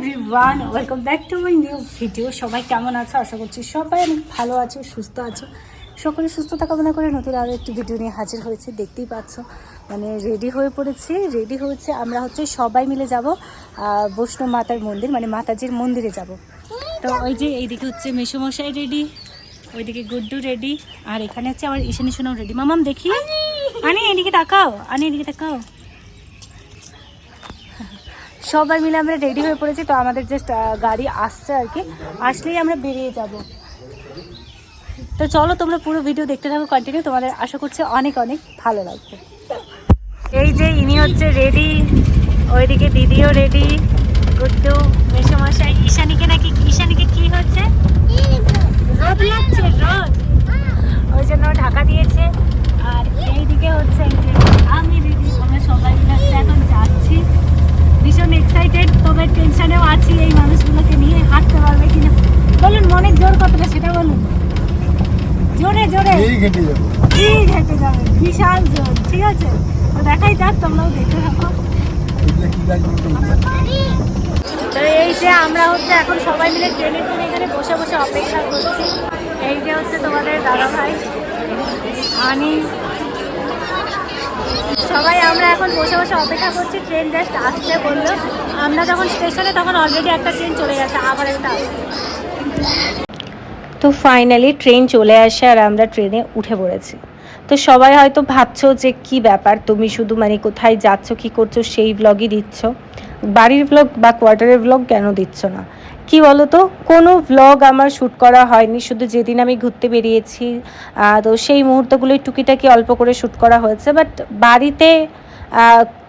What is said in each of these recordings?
Everyone welcome back to my new video সবাই কেমন আছো? আশা করছি সবাই অনেক ভালো আছো, সুস্থ আছো। সকলে সুস্থতা কামনা করে নতুন আরও একটি ভিডিও নিয়ে হাজির হয়েছে, দেখতেই পাচ্ছ। মানে রেডি হয়ে পড়েছি রেডি হয়েছে। আমরা হচ্ছে সবাই মিলে যাব বৈষ্ণব মাতার মন্দির মানে মাতাজির মন্দিরে যাব। তো ওই যে এইদিকে হচ্ছে মেসোমশাই রেডি ওইদিকে গুড্ডু রেডি আর এখানে হচ্ছে আমার ঈশানী সোনাও রেডি মামাম, দেখি। আনি, এদিকে তাকাও, আনি, এদিকে তাকাও। সবাই মিলে আমরা রেডি হয়ে পড়েছি, তো আমাদের জাস্ট গাড়ি আসছে আর কি। আসলেই আমরা বেরিয়ে যাব। তো চলো তোমরা পুরো ভিডিও দেখতে থাকো কন্টিনিউ তোমাদের আশা করছি অনেক অনেক ভালো লাগবে। এই যে ইনি হচ্ছে রেডি ওইদিকে দিদিও রেডি গুড্ডু, মেসোমশাই, ঈশানীকে নাকি, ঈশানীকে কি হচ্ছে? রোদ লাগছে, রোদ। ওই জন্য ঢাকা দিয়েছে। আর এইদিকে হচ্ছে এই যে আমি দিদি, আমরা সবাই মিলে এখন যাচ্ছি। ভীষণ এক্সাইটেড তবে টেনশনেও আছি এই মানুষগুলোকে নিয়ে হাঁটতে পারবে কিনা। বলুন মনের জোর কতটা সেটা বলুন। জোরে জোরে। যাব। ঠিক হেঁটে যাবে। বিশাল জোর ঠিক আছে? তো দেখাই যাক তোমরাও দেখতে থাকো তো এই যে আমরা হচ্ছে এখন সবাই মিলে ট্রেনের জন্য এখানে বসে বসে অপেক্ষা করছি। এই যে হচ্ছে তোমাদের দাদা ভাই আনি সবাই আমরা এখন বসে বসে অপেক্ষা করছি ট্রেন জাস্ট আসছে বলল। আমরা যখন স্টেশনে তখন অলরেডি একটা ট্রেন চলে গেছে, আবার একটা আসছে। তো ফাইনালি ট্রেন চলে আসে আর আমরা ট্রেনে উঠে পড়েছি। তো সবাই হয়তো ভাবছ যে কি ব্যাপার, তুমি শুধু মানে কোথায় যাচ্ছ, কি করছ, সেই ব্লগই দিচ্ছ। বাড়ির ব্লগ বা কোয়ার্টারের ব্লগ কেন দিচ্ছ না? কি বলো তো কোনো ব্লগ আমার শ্যুট করা হয়নি, শুধু যেদিন আমি ঘুরতে বেরিয়েছি তো সেই মুহূর্তগুলোই টুকিটাকি অল্প করে শ্যুট করা হয়েছে বাট বাড়িতে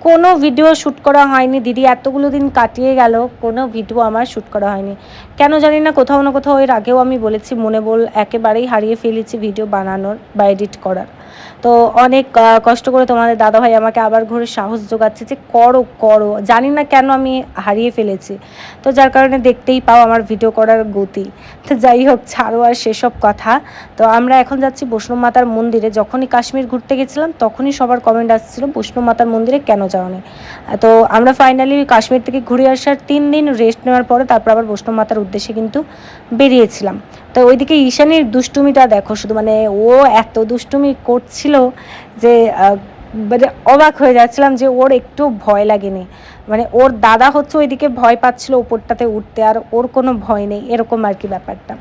কোনো ভিডিও শ্যুট করা হয়নি, দিদি এতগুলো দিন কাটিয়ে গেল, কোনো ভিডিও আমার শ্যুট করা হয়নি। কেন জানি না, কোথাও না কোথাও এর আগেও আমি বলেছি, মনে বল একেবারেই হারিয়ে ফেলেছি ভিডিও বানানোর বা এডিট করার। তো অনেক কষ্ট করে তোমাদের দাদাভাই আমাকে আবার ঘুরে সাহস যোগাচ্ছে যে করো করো। জানি না কেন আমি হারিয়ে ফেলেছি। তো যার কারণে দেখতেই পাও আমার ভিডিও করার গতি। তো যাই হোক, ছাড়ো আর সেসব কথা। তো আমরা এখন যাচ্ছি বৈষ্ণব মাতার মন্দিরে। যখনই কাশ্মীর ঘুরতে গেছিলাম, তখনই সবার কমেন্ট আসছিল, বৈষ্ণব মাতার মন্দিরে কেন যাওনি? তো আমরা ফাইনালি কাশ্মীর থেকে ঘুরে আসার তিন দিন রেস্ট নেওয়ার পরে তারপর আবার বৈষ্ণব মাতার উদ্দেশ্যে কিন্তু বেরিয়েছিলাম। তো ওইদিকে ঈশানীর দুষ্টুমিটা দেখো, শুধু মানে ও এত দুষ্টুমি করছিল যে মানে অবাক হয়ে যাচ্ছিলাম যে ওর একটু ভয় লাগেনি। মানে ওর দাদা হচ্ছে ওইদিকে ভয় পাচ্ছিল উপরটাতে উঠতে, আর ওর কোনো ভয় নেই, এরকম আর কি ব্যাপারটা।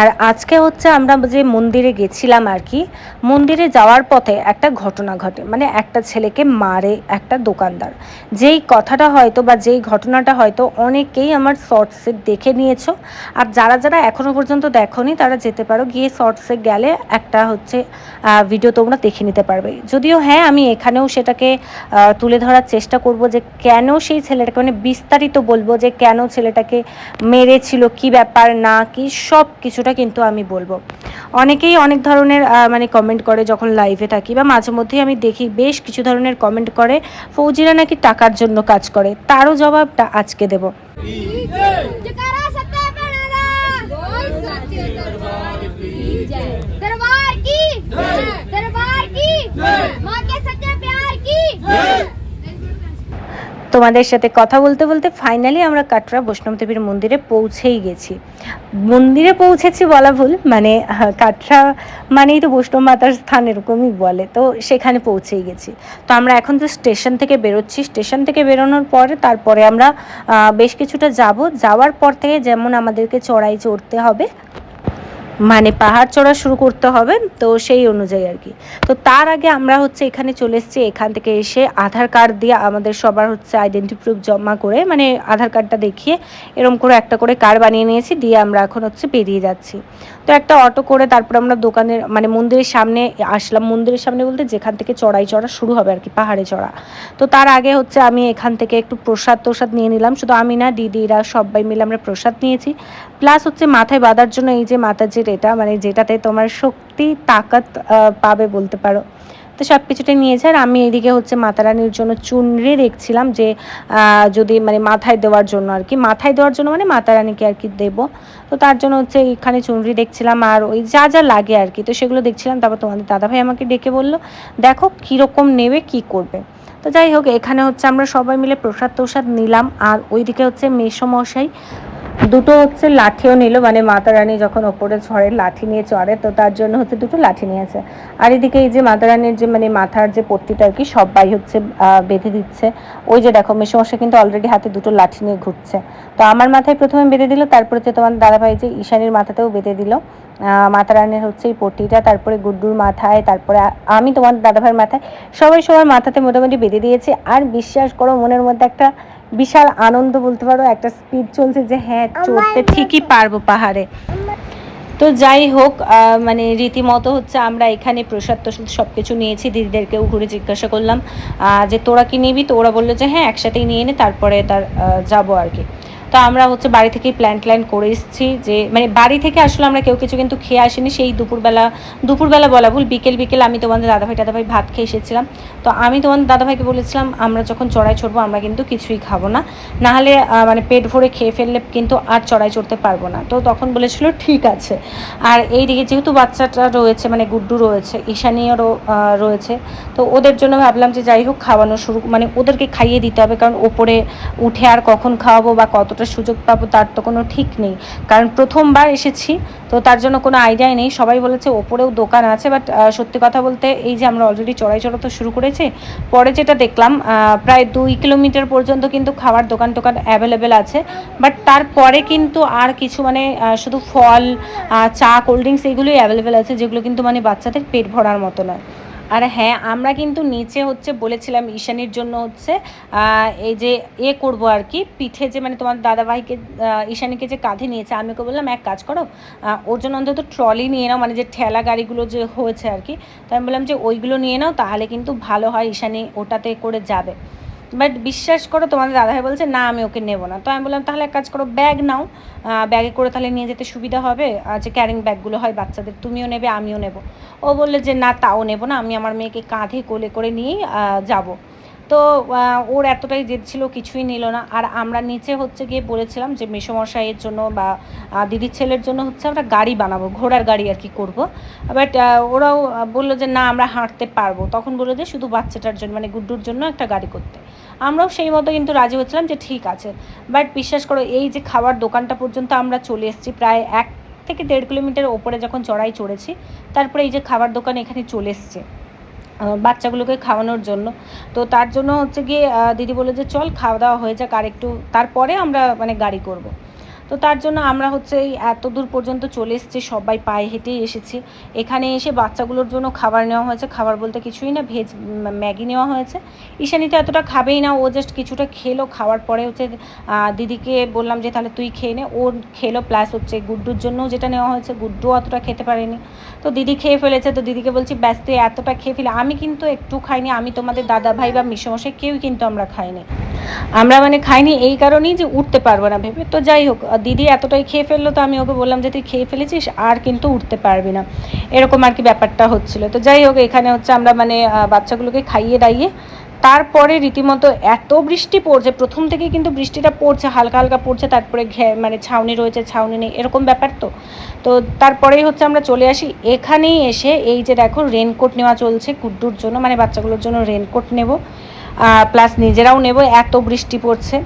আর আজকে হচ্ছে আমরা যে মন্দিরে গেছিলাম আর কি, মন্দিরে যাওয়ার পথে একটা ঘটনা ঘটে। মানে একটা ছেলেকে মারে একটা দোকানদার। যেই কথাটা হয়তো বা যেই ঘটনাটা হয়তো অনেকেই আমার শর্টসে দেখে নিয়েছো। আর যারা যারা এখনও পর্যন্ত দেখোনি, তারা যেতে পারো, গিয়ে শর্টসে গেলে একটা হচ্ছে ভিডিও তোমরা দেখে নিতে পারবে। যদিও হ্যাঁ আমি এখানেও সেটাকে তুলে ধরার চেষ্টা করব যে কেন সেই ছেলেটাকে মানে বিস্তারিত বলব যে কেন ছেলেটাকে মেরেছিল, কি ব্যাপার, না কি, সব কিছুটা কিন্তু আমি বলব। অনেকেই অনেক ধরনের মানে কমেন্ট করে যখন লাইভে থাকি বা মাঝে মধ্যেই আমি দেখি বেশ কিছু ধরনের কমেন্ট করে, ফৌজিরা নাকি টাকার জন্য কাজ করে, তারও জবাবটা আজকে দেব। তোমাদের সাথে কথা বলতে বলতে ফাইনালি আমরা কাটরা বৈষ্ণব দেবীর মন্দিরে পৌঁছেই গেছি। মন্দিরে পৌঁছেছি বলা ভুল মানে কাটরা মানেই তো বৈষ্ণব মাতার স্থান এরকমই বলে, তো সেখানে পৌঁছেই গেছি। তো আমরা এখন তো স্টেশন থেকে বেরোচ্ছি। স্টেশন থেকে বেরোনোর পরে তারপরে আমরা বেশ কিছুটা যাব। যাওয়ার পর থেকে যেমন আমাদেরকে চড়াই চড়তে হবে মানে পাহাড় চড়া শুরু করতে হবে, তো সেই অনুযায়ী আর কি। তো তার আগে আমরা হচ্ছে এখানে চলে এসেছি, এখান থেকে এসে আধার কার্ড দিয়ে আমাদের সবার হচ্ছে আইডেন্টি প্রুফ জমা করে মানে আধার কার্ডটা দেখিয়ে এরকম করে একটা করে কার্ড বানিয়ে নিয়েছি, দিয়ে আমরা এখন হচ্ছে বেরিয়ে যাচ্ছি। তো একটা অটো করে তারপর আমরা দোকানের মানে মন্দিরের সামনে আসলাম। মন্দিরের সামনে বলতে যেখান থেকে চড়াই চড়া শুরু হবে আর কি, পাহাড়ে চড়া। তো তার আগে হচ্ছে আমি এখান থেকে একটু প্রসাদ তোসাদ নিয়ে নিলাম। শুধু আমি না, দিদিরা সবাই মিলে আমরা প্রসাদ নিয়েছি। প্লাস হচ্ছে মাথায় বাঁধার জন্য এই যে মাতাজির এটা মানে যেটাতে তোমার শক্তি, তাকাত পাবে বলতে পারো। তো সব কিছুটাই নিয়েছে আর আমি এদিকে হচ্ছে মাতারানির জন্য চুনরি দেখছিলাম যে যদি মানে মাথায় দেওয়ার জন্য আর কি। মাথায় দেওয়ার জন্য মানে মাতারানিকে আর কি দেবো। তো তার জন্য হচ্ছে এখানে চুনরি দেখছিলাম আর ওই যা যা লাগে আর কি। তো সেগুলো দেখছিলাম। তারপর তোমাদের দাদাভাই আমাকে ডেকে বলল, দেখো কীরকম নেবে, কি করবে? তো যাই হোক, এখানে হচ্ছে আমরা সবাই মিলে প্রসাদ তোসাদ নিলাম। আর ওইদিকে হচ্ছে মেসমশাই দুটো হচ্ছে লাঠিও নিল মানে মাতা রানী যখন ওপরে ঝড়ের লাঠি নিয়ে চড়ে তো তার জন্য হচ্ছে দুটো লাঠি নিয়েছে। আর এদিকে এই যে মাতা রানীর যে মানে মাথার যে পট্টিটা আর কি সবাই হচ্ছে বেঁধে দিচ্ছে। ওই যে দেখো মেসমশাই কিন্তু অলরেডি হাতে দুটো লাঠি নিয়ে ঘুরছে। তো আমার মাথায় প্রথমে বেঁধে দিল তারপরে হচ্ছে তোমার দাদাভাই যে ঈশানীর মাথাতেও বেঁধে দিল। আহ, মাতা রানীর হচ্ছে এই পট্টিটা তারপরে গুড্ডুর মাথায় তারপরে আমি তোমার দাদাভাইয়ের মাথায় সবাই সবার মাথাতে মোটামুটি বেঁধে দিয়েছি। আর বিশ্বাস করো মনের মধ্যে একটা বিশাল আনন্দ বলতে পারো একটা স্পিড চলছে যে হ্যাঁ চড়তে ঠিকই পারব পাহাড়ে। তো যাই হোক মানে রীতিমতো হচ্ছে আমরা এখানে প্রসাদ টসাদ সব কিছু নিয়েছি দিদিদেরকেও ঘুরে জিজ্ঞাসা করলাম যে তোরা কি নিবি? তো ওরা বলল যে হ্যাঁ একসাথেই নিয়ে নে তারপরে তার যাব আর কি। তো আমরা হচ্ছে বাড়ি থেকেই প্ল্যান ট্ল্যান করে এসেছি যে মানে বাড়ি থেকে আসলে আমরা কেউ কিছু কিন্তু খেয়ে আসিনি। সেই দুপুরবেলা দুপুরবেলা বলা ভুল, বিকেল বিকেল আমি তোমাদের দাদাভাই দাদাভাই ভাত খেয়ে এসেছিলাম। তো আমি তোমাদের দাদাভাইকে বলেছিলাম, আমরা যখন চড়াই চড়বো, আমরা কিন্তু কিছুই খাব না। নাহলে মানে পেট ভরে খেয়ে ফেললে কিন্তু আর চড়াই চড়তে পারব না। তো তখন বলেছিল, ঠিক আছে। আর এই দিকে যেহেতু বাচ্চাটা রয়েছে মানে গুড্ডু রয়েছে, ঈশানীয়রও রয়েছে, তো ওদের জন্য ভাবলাম যে যাই হোক, খাওয়ানো শুরু মানে ওদেরকে খাইয়ে দিতে হবে, কারণ ওপরে উঠে আর কখন খাওয়াবো বা কতটা সুযোগ পাবো, তার তো কোনো ঠিক নেই। কারণ প্রথমবার এসেছি, তো তার জন্য কোনো আইডিয়াই নেই। সবাই বলেছে ওপরেও দোকান আছে বাট সত্যি কথা বলতে এই যে আমরা অলরেডি চড়াই চড়া তো শুরু করেছি, পরে যেটা দেখলাম প্রায় দুই কিলোমিটার পর্যন্ত কিন্তু খাবার দোকান টোকান অ্যাভেলেবেল আছে বাট তারপরে কিন্তু আর কিছু মানে শুধু ফল চা কোল্ড ড্রিঙ্কস এগুলোই অ্যাভেলেবেল আছে, যেগুলো কিন্তু মানে বাচ্চাদের পেট ভরার মতো নয়। আর হ্যাঁ আমরা কিন্তু নিচে হচ্ছে বলেছিলাম ঈশানির জন্য হচ্ছে এই যে এ করব আর কি, পিঠে যে মানে তোমার দাদাভাইকে ঈশানিকে যে কাঁধে নিয়েছে, আমি ওকে বললাম, এক কাজ করো ওর জন্য অন্তত ট্রলি নিয়ে নাও মানে যে ঠেলা গাড়িগুলো যে হয়েছে আর কি। তো আমি বললাম যে, ওইগুলো নিয়ে নাও, তাহলে কিন্তু ভালো হয়, ঈশানি ওটাতে করে যাবে। বাট বিশ্বাস করো, তোমাদের দাদাভাই বলছে, না, আমি ওকে নেব না। তো আমি বললাম, তাহলে এক কাজ করো, ব্যাগ নাও। ব্যাগে করে তাহলে নিয়ে যেতে সুবিধা হবে। যে ক্যারিং ব্যাগগুলো হয় বাচ্চাদের, তুমিও নেবে, আমিও নেব। ও বললে যে, না, তাও নেব না। আমি আমার মেয়েকে কাঁধে কোলে করে নিয়েই যাব। তো ওর এতটাই জেদ ছিল, কিছুই নিল না। আর আমরা নিচে হচ্ছে গিয়ে বলেছিলাম যে, মেসমশাইয়ের জন্য বা দিদির ছেলের জন্য হচ্ছে আমরা গাড়ি বানাবো, ঘোড়ার গাড়ি আর কি করব। বাট ওরাও বলল যে, না, আমরা হাঁটতে পারব। তখন বলল যে, শুধু বাচ্চাটার জন্য মানে গুড্ডুর জন্য একটা গাড়ি করতে। আমরাও সেই মতো কিন্তু রাজি হচ্ছিলাম যে, ঠিক আছে। বাট বিশ্বাস করো, এই যে খাবার দোকানটা পর্যন্ত আমরা চলে এসেছি, প্রায় এক থেকে দেড় কিলোমিটার ওপরে যখন চড়াই চড়েছি, তারপরে এই যে খাবার দোকান এখানে চলে এসছে। বাচ্চাগুলোকে খাওয়ানোর জন্য তো তার জন্য হচ্ছে গিয়ে দিদি বলে যে, চল খাওয়া দাওয়া হয়ে যাক, আর একটু তারপরে আমরা মানে গাড়ি করব। তো তার জন্য আমরা হচ্ছে এই এত দূর পর্যন্ত চলে এসেছি, সবাই পায়ে হেঁটেই এসেছি। এখানে এসে বাচ্চাগুলোর জন্য খাবার নেওয়া হয়েছে। খাবার বলতে কিছুই না, ভেজ ম্যাগি নেওয়া হয়েছে। ঈশানি তো এতটা খাবেই না, ও জাস্ট কিছুটা খেলো, খাওয়ার পরে হচ্ছে দিদিকে বললাম যে, তাহলে তুই খেয়ে নে। ও খেলো প্লাস হচ্ছে গুড্ডুর জন্যও যেটা নেওয়া হয়েছে, গুড্ডু অতটা খেতে পারেনি। তো দিদি খেয়ে ফেলেছে, তো দিদিকে বলছি ব্যস্ত তুই এতটা খেয়ে ফেলে। আমি কিন্তু একটু খাইনি, আমি তোমাদের দাদা ভাই বা মিশে মিশমশাই কেউই কিন্তু আমরা খাইনি। আমরা মানে খাইনি এই কারণেই যে উঠতে পারব না ভেবে। তো যাই হোক দিদি এতটাই খেয়ে ফেলল তো আমি ওকে বললাম যে, তুই খেয়ে ফেলেছিস, আর কিন্তু উঠতে পারবি না। এরকম আর কি ব্যাপারটা হচ্ছিল। তো যাই হোক, এখানে হচ্ছে আমরা মানে বাচ্চাগুলোকে খাইয়ে দাইয়ে তারপরে রীতিমতো এত বৃষ্টি পড়ছে, প্রথম থেকেই কিন্তু বৃষ্টিটা পড়ছে, হালকা হালকা পড়ছে, তারপরে ঘে মানে ছাউনি রয়েছে, ছাউনি নেই, এরকম ব্যাপার তো। তো তারপরেই হচ্ছে আমরা চলে আসি। এখানেই এসে এই যে দেখো রেনকোট নেওয়া চলছে, কুড্ডুর জন্য মানে বাচ্চাগুলোর জন্য রেনকোট নেব। প্লাস নিজেরাও নেব, এত বৃষ্টি পড়ছে।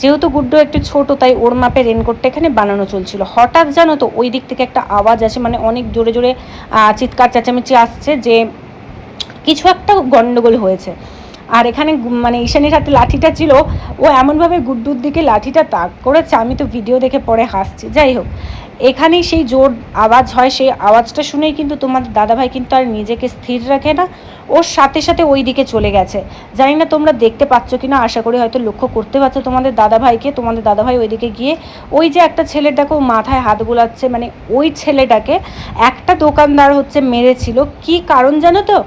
যেহেতু গুড্ডো একটু ছোট, তাই ওর মাপে রেনকোটটা এখানে বানানো চলছিল। হঠাৎ জানো তো, ওই দিক থেকে একটা আওয়াজ আসে মানে অনেক জোরে জোরে চিৎকার, চেঁচামেচি আসছে যে কিছু একটা গন্ডগোল হয়েছে। আর এখানে মানে ঈশানীর হাতে লাঠিটা ছিল, ও এমনভাবে গুড্ডুর দিকে লাঠিটা তাক করেছে, আমি তো ভিডিও দেখে পরে হাসছি। যাই হোক, এখানেই সেই জোর আওয়াজ হয়, সেই আওয়াজটা শুনেই কিন্তু তোমাদের দাদাভাই কিন্তু আর নিজেকে স্থির রাখে না, ওর সাথে সাথে ওই দিকে চলে গেছে। জানি না তোমরা দেখতে পাচ্ছ কি না আশা করি হয়তো লক্ষ্য করতে পারছ তোমাদের দাদাভাইকে। তোমাদের দাদাভাই ওইদিকে গিয়ে ওই যে একটা ছেলেটাকে মাথায় হাত গোলাচ্ছে মানে ওই ছেলেটাকে একটা দোকানদার হচ্ছে মেরেছিল। কি কারণ জানো তো?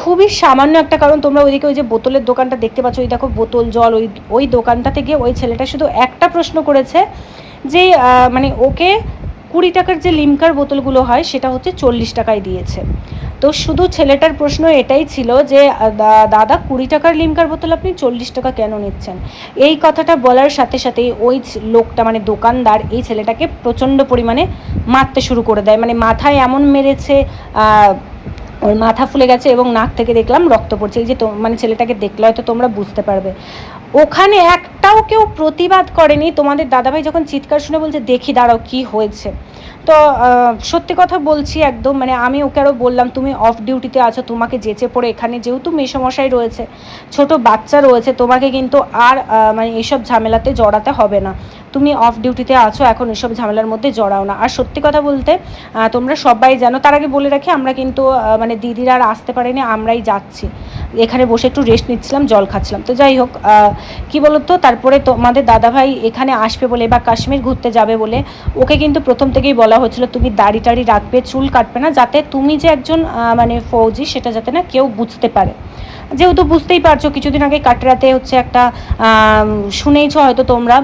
খুবই সামান্য একটা কারণ, তোমরা ওইদিকে ওই যে বোতলের দোকানটা দেখতে পাচ্ছ, ওই দেখো বোতল, জল, ওই ওই দোকানটাতে গিয়ে ওই ছেলেটা শুধু একটা প্রশ্ন করেছে যে মানে ওকে কুড়ি টাকার যে লিমকার বোতলগুলো হয়, সেটা হচ্ছে চল্লিশ টাকায় দিয়েছে। তো শুধু ছেলেটার প্রশ্ন এটাই ছিল যে দাদা কুড়ি টাকার লিমকার বোতল আপনি চল্লিশ টাকা কেন নিচ্ছেন? এই কথাটা বলার সাথে সাথেই ওই লোকটা মানে দোকানদার এই ছেলেটাকে প্রচণ্ড পরিমাণে মারতে শুরু করে দেয়। মানে মাথায় এমন মেরেছে ওর মাথা ফুলে গেছে এবং নাক থেকে দেখলাম রক্ত পড়ছে। এই যে মানে ছেলেটাকে দেখলে হয়তো তোমরা বুঝতে পারবে। ওখানে একটাও কেউ প্রতিবাদ করেনি। তোমাদের দাদাভাই যখন চিৎকার শুনে বলছে, দেখি, দাঁড়াও, কি হয়েছে? তো সত্যি কথা বলছি একদম মানে আমি ওকে আরও বললাম, তুমি অফ ডিউটিতে আছো, তোমাকে যেচে পড়ে এখানে যেহেতু মেসমশাই রয়েছে, ছোট বাচ্চা রয়েছে, তোমাকে কিন্তু আর মানে এইসব ঝামেলাতে জড়াতে হবে না। তুমি অফ ডিউটিতে আছো, এখন এসব ঝামেলার মধ্যে জড়াও না। আর সত্যি কথা বলতে তোমরা সবাই জানো, তার আগে বলে রাখি, আমরা কিন্তু মানে দিদিরা আর আসতে পারেনি, আমরাই যাচ্ছি। এখানে বসে একটু রেস্ট নিচ্ছিলাম, জল খাচ্ছিলাম। তো যাই হোক কি বলতো, তারপরে তোমাদের দাদাভাই এখানে আসবে বলে বা কাশ্মীর ঘুরতে যাবে বলে, ওকে কিন্তু প্রথম থেকেই বলা হচ্ছিল, তুমি দাড়ি টাড়ি রাখবে, চুল কাটবে না, যাতে তুমি যে একজন মানে ফৌজি, সেটা যাতে না কেউ বুঝতে পারে। যেহেতু বুঝতেই পারছ, কিছুদিন আগে কাটরাতে হচ্ছে একটা শুনেইছো হয়তো তোমরা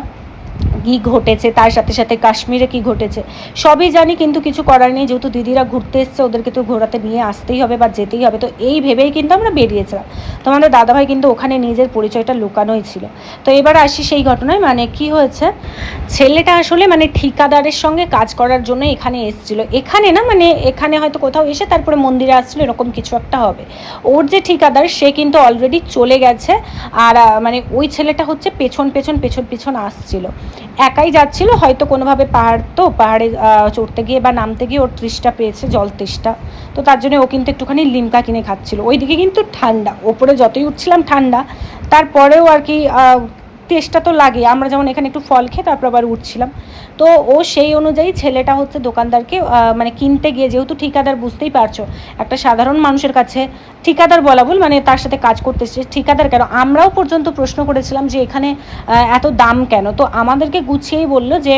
কি ঘটেছে, তার সাথে সাথে কাশ্মীরে কি ঘটেছে, সবই জানি কিন্তু কিছু করার নেই, যেহেতু দিদিরা ঘুরতে এসছে, ওদেরকে তো ঘোরাতে নিয়ে আসতেই হবে বা যেতেই হবে, তো এই ভেবেই কিন্তু আমরা বেরিয়েছিলাম। তো আমাদের দাদাভাই কিন্তু ওখানে নিজের পরিচয়টা লুকানোই ছিল। তো এবার আসি সেই ঘটনায় মানে কি হয়েছে, ছেলেটা আসলে মানে ঠিকাদারের সঙ্গে কাজ করার জন্য এখানে এসেছিল। এখানে না মানে এখানে হয়তো কোথাও এসে তারপরে মন্দিরে আসছিল, এরকম কিছু একটা হবে। ওর যে ঠিকাদার, সে কিন্তু অলরেডি চলে গেছে, আর মানে ওই ছেলেটা হচ্ছে পেছন পেছন পেছন পেছন আসছিল। একাই যাচ্ছিল, হয়তো কোনোভাবে পাহাড়, তো পাহাড়ে চড়তে গিয়ে বা নামতে গিয়ে ওর তৃষ্ঠা পেয়েছে, জল তৃষ্টা তো তার জন্য ও কিন্তু একটুখানি লিমকা কিনে খাচ্ছিল। ওইদিকে কিন্তু ঠান্ডা, ওপরে যতই উঠছিলাম ঠান্ডা, তারপরেও আর কি তেষ্টা তো লাগে আমরা যেমন এখানে একটু ফল খেয়ে তারপর আবার উঠছিলাম। তো ও সেই অনুযায়ী ছেলেটা হচ্ছে দোকানদারকে মানে কিনতে গিয়ে যেহেতু ঠিকাদার বুঝতেই পারছ, একটা সাধারণ মানুষের কাছে ঠিকাদার বলা বল মানে তার সাথে কাজ করতে এসেছে, ঠিকাদার কেন? আমরাও পর্যন্ত প্রশ্ন করেছিলাম যে এখানে এত দাম কেন? তো আমাদেরকে গুছিয়েই বলল যে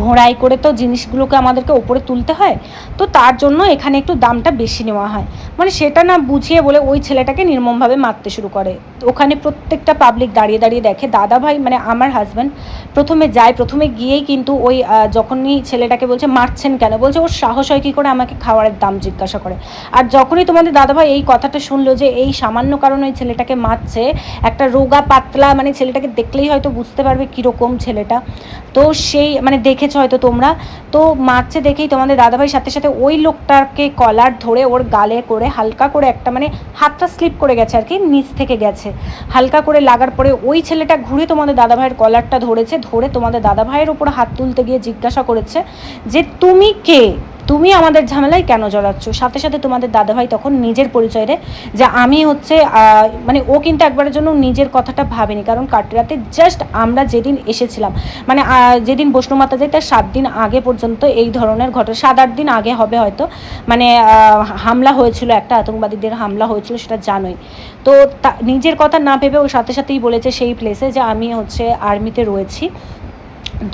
ঘোড়ায় করে তো জিনিসগুলোকে আমাদেরকে ওপরে তুলতে হয়, তো তার জন্য এখানে একটু দামটা বেশি নেওয়া হয়। মানে সেটা না বুঝিয়ে বলে ওই ছেলেটাকে নির্মমভাবে মারতে শুরু করে। ওখানে প্রত্যেকটা পাবলিক দাঁড়িয়ে দাঁড়িয়ে দেখে। দাদা ভাই মানে আমার হাজব্যান্ড প্রথমে যায়, প্রথমে গিয়েই কিন্তু ওই যখনই ছেলেটাকে বলছে, মারছেন কেন? বলছে, ওর সাহস হয় কী করে আমাকে খাওয়ারের দাম জিজ্ঞাসা করে। আর যখনই তোমাদের দাদাভাই এই কথাটা শুনলো যে এই সামান্য কারণে ওই ছেলেটাকে মারছে, একটা রোগা পাতলা মানে ছেলেটাকে দেখলেই হয়তো বুঝতে পারবে কীরকম ছেলেটা। তো সেই মানে দেখেছ হয়তো তোমরা? তো মারছে দেখেই তোমাদের দাদাভাই, সাথে সাথে ওই লোকটাকে কলার ধরে ওর গালে করে হালকা করে একটা মানে হাতটা স্লিপ করে গেছে আর কি, নিচ থেকে গেছে। হালকা করে লাগার পরে ওই ছেলেটা ঘুরে তোমাদের দাদাভাইয়ের কলারটা ধরেছে, ধরে তোমাদের দাদাভাইয়ের উপর হাত তুলতে গিয়ে জিজ্ঞাসা করেছে যে, তুমি কে? তুমি আমাদের ঝামেলায় কেন জড়াচ্ছ? সাথে সাথে তোমাদের দাদাভাই তখন নিজের পরিচয় দেয় যে আমি হচ্ছে মানে ও কিন্তু একবারের জন্য নিজের কথাটা ভাবেনি। কারণ কাটরাতে জাস্ট আমরা যেদিন এসেছিলাম মানে যেদিন বৈষ্ণব মাতা যায়, তার সাত দিন আগে পর্যন্ত এই ধরনের ঘটনা, সাত আট দিন আগে হবে হয়তো মানে হামলা হয়েছিল, একটা আতঙ্কবাদীদের হামলা হয়েছিল, সেটা জানোই। তো তা- নিজের কথা না ভেবে ও সাথে সাথেই বলেছে সেই প্লেসে যে আমি হচ্ছে আর্মিতে রয়েছি।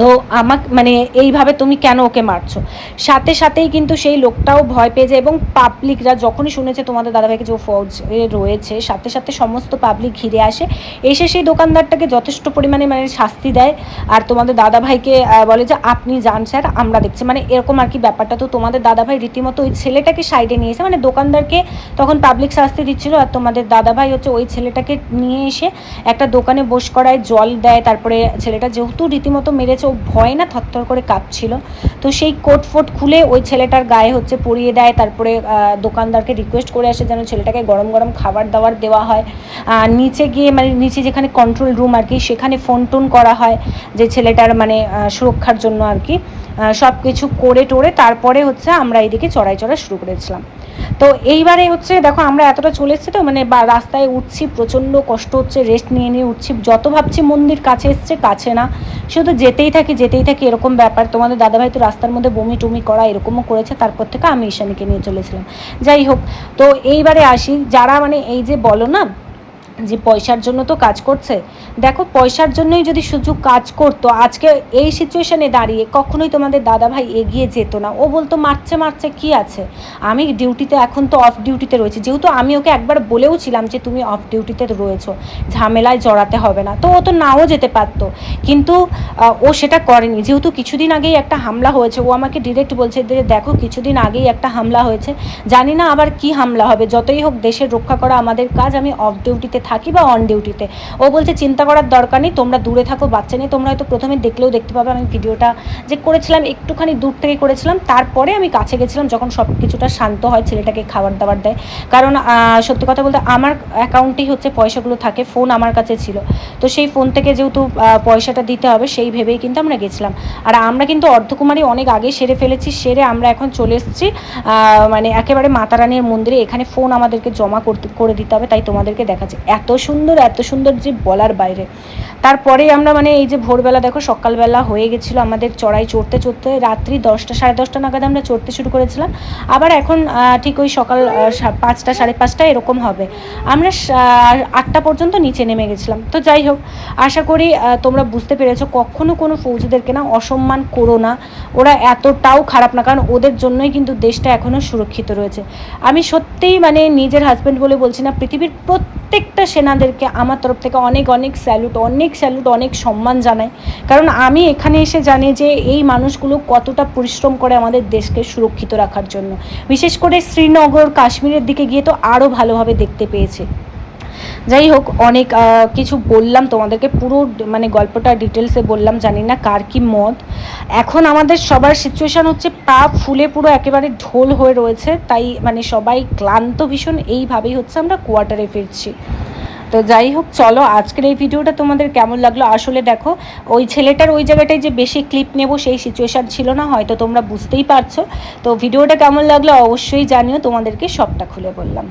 তো আমাকে মানে এইভাবে তুমি কেন ওকে মারছো? সাথে সাথেই কিন্তু সেই লোকটাও ভয় পেয়ে যায় এবং পাবলিকরা যখনই শুনেছে তোমাদের দাদাভাইকে যে ফৌজ রয়েছে, সাথে সাথে সমস্ত পাবলিক ঘিরে আসে। এসে সেই দোকানদারটাকে যথেষ্ট পরিমাণে মানে শাস্তি দেয়। আর তোমাদের দাদাভাইকে বলে যে, আপনি যান স্যার, আমরা দেখছি। মানে এরকম আর কি ব্যাপারটা। তো তোমাদের দাদাভাই রীতিমতো ওই ছেলেটাকে সাইডে নিয়েছে মানে দোকানদারকে তখন পাবলিক শাস্তি দিচ্ছিল। আর তোমাদের দাদাভাই হচ্ছে ওই ছেলেটাকে নিয়ে এসে একটা দোকানে বস করায় জল দেয়। তারপরে ছেলেটা যেহেতু রীতিমতো মেরেছে ও ভয় না থরথর করে কাঁপছিল। তো সেই কোট ফোট খুলে ওই ছেলেটার গায়ে হচ্ছে পরিয়ে দেয়। তারপরে দোকানদারকে রিকোয়েস্ট করে আসে যেন ছেলেটাকে গরম গরম খাবার দাবার দেওয়া হয়। নিচে গিয়ে মানে নিচে যেখানে কন্ট্রোল রুম আর কি, সেখানে ফোন টোন করা হয় যে ছেলেটার মানে সুরক্ষার জন্য আর কি। সব কিছু করে টোরে তারপরে হচ্ছে আমরা এইদিকে চড়াই চড়া শুরু করেছিলাম। তো এইবারে হচ্ছে দেখো আমরা এতটা চলে এসেছি তো মানে রাস্তায় উঠছি, প্রচণ্ড কষ্ট হচ্ছে রেস্ট নিয়ে নিয়ে উঠছি, যত ভাবছি মন্দির কাছে এসছে কাছে না। শুধু যেতেই থাকি যেতেই থাকি এরকম ব্যাপার। তোমাদের দাদাভাই তো রাস্তার মধ্যে বমি টুমি করা এরকমও করেছে, তারপর থেকে আমি ঈশানীকে নিয়ে চলেছিলাম যাই হোক, তো এইবারে আসি, যারা মানে এই যে বলো না যে পয়সার জন্য তো কাজ করছে। দেখো, পয়সার জন্যই যদি সুযোগ কাজ করতো, আজকে এই সিচুয়েশনে দাঁড়িয়ে কখনোই তোমাদের দাদা ভাই এগিয়ে যেত না। ও বলতো, মারছে মারছে, কি আছে? আমি ডিউটিতে এখন তো অফ ডিউটিতে রয়েছে। যেহেতু আমি ওকে একবার বলেও ছিলাম যে, তুমি অফ ডিউটিতে রয়েছো, ঝামেলায় জড়াতে হবে না। তো ও তো নাও যেতে পারতো। কিন্তু ও সেটা করেনি। যেহেতু কিছুদিন আগেই একটা হামলা হয়েছে, ও আমাকে ডিরেক্ট বলছে যে দেখো, কিছুদিন আগেই একটা হামলা হয়েছে। জানি না আবার কি হামলা হবে। যতই হোক দেশের রক্ষা করা আমাদের কাজ, আমি অফ ডিউটিতে থাকি বা অন ডিউটিতে ও বলছে, চিন্তা করার দরকার নেই, তোমরা দূরে থাকো, বাচ্চা নিয়ে তোমরা হয়তো প্রথমে দেখলেও দেখতে পাবে, আমি ভিডিওটা যে করেছিলাম, একটুখানি দূর থেকে করেছিলাম, তারপরে আমি কাছে গেছিলাম, যখন সব কিছুটা শান্ত হয়, ছেলেটাকে খাবার দাবার দেয়। কারণ সত্যি কথা বলতে আমার অ্যাকাউন্টেই হচ্ছে পয়সাগুলো থাকে ফোন আমার কাছে ছিল। তো সেই ফোন থেকে যেহেতু পয়সাটা দিতে হবে, সেই ভেবেই কিন্তু আমরা গেছিলাম। আর আমরা কিন্তু অর্ধকুমারী অনেক আগে সেরে ফেলেছি, সেরে আমরা এখন চলে এসেছি মানে একেবারে মাতা রানীর মন্দিরে। এখানে ফোন আমাদেরকে জমা করতে, করে দিতে হবে, তাই তোমাদেরকে দেখাচ্ছি। এত সুন্দর এত সুন্দর যে বলার বাইরে। তারপরে আমরা মানে এই যে ভোরবেলা দেখো, সকালবেলা হয়ে গেছিল আমাদের চড়াই চড়তে চড়তে, রাত্রি দশটা, সাড়ে দশটা নাগাদ আমরা চড়তে শুরু করেছিলাম। আবার এখন ঠিক ওই সকাল পাঁচটা, সাড়ে পাঁচটা এরকম হবে। আমরা আটটা পর্যন্ত নিচে নেমে গেছিলাম। তো যাই হোক, আশা করি তোমরা বুঝতে পেরেছ, কখনো কোনো ফৌজিদেরকে না অসম্মান করো না। ওরা এতটাও খারাপ না, কারণ ওদের জন্যই কিন্তু দেশটা এখনও সুরক্ষিত রয়েছে। আমি সত্যিই মানে নিজের হাজব্যান্ড বলে বলছি না, পৃথিবীর প্রত্যেকটা সেনাদেরকে আমার তরফ থেকে অনেক অনেক স্যালুট অনেক স্যালুট অনেক সম্মান জানাই। কারণ আমি এখানে এসে জানি যে এই মানুষগুলো কতটা পরিশ্রম করে আমাদের দেশকে সুরক্ষিত রাখার জন্য। বিশেষ করে শ্রীনগর, কাশ্মীরের দিকে গিয়ে তো আরও ভালোভাবে দেখতে পেয়েছে। যাই হোক, অনেক কিছু বললাম তোমাদেরকে, পুরো মানে গল্পটা ডিটেলসে বললাম, জানি না কার কি মত। এখন আমাদের সবার সিচুয়েশন হচ্ছে, পা ফুলে পুরো একেবারে ঢোল হয়ে রয়েছে, তাই মানে সবাই ক্লান্ত ভীষণ, এইভাবেই হচ্ছে আমরা কোয়ার্টারে ফিরছি। তো যাই হোক, চলো আজকের এই ভিডিওটা তোমাদের কেমন লাগল? আসলে দেখো, ওই ছেলেটার ওই জায়গাটায় যে বেশি ক্লিপ নেব, সেই সিচুয়েশান ছিল না, হয়তো তোমরা বুঝতেই পারছ। তো ভিডিওটা কেমন লাগল, অবশ্যই জানিও, তোমাদেরকে সবটা খুলে বললাম।